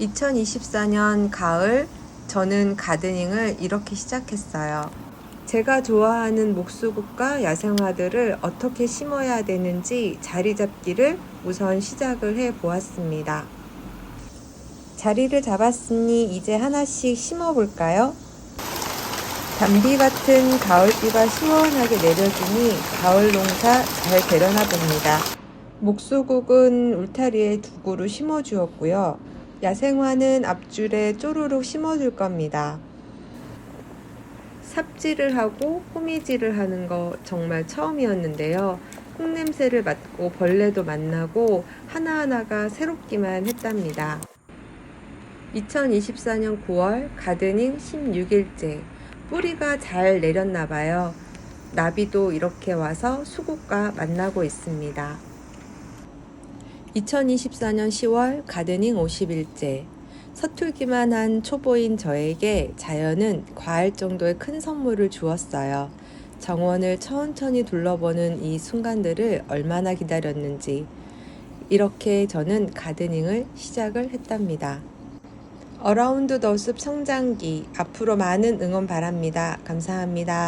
2024년 가을 저는 가드닝을 이렇게 시작했어요. 제가 좋아하는 목수국과 야생화들을 어떻게 심어야 되는지 자리 잡기를 우선 시작을 해 보았습니다. 자리를 잡았으니 이제 하나씩 심어 볼까요? 담비 같은 가을비가 시원하게 내려주니 가을 농사 잘 되려나 봅니다. 목수국은 울타리에 두 그루 심어 주었고요. 야생화는 앞줄에 쪼르륵 심어줄 겁니다. 삽질을 하고 호미질을 하는 거 정말 처음이었는데요. 흙냄새를 맡고 벌레도 만나고 하나하나가 새롭기만 했답니다. 2024년 9월 가드닝 16일째 뿌리가 잘 내렸나 봐요. 나비도 이렇게 와서 수국과 만나고 있습니다. 2024년 10월 가드닝 50일째. 서툴기만 한 초보인 저에게 자연은 과할 정도의 큰 선물을 주었어요. 정원을 천천히 둘러보는 이 순간들을 얼마나 기다렸는지. 이렇게 저는 가드닝을 시작을 했답니다. 어라운드 더숲 성장기 앞으로 많은 응원 바랍니다. 감사합니다.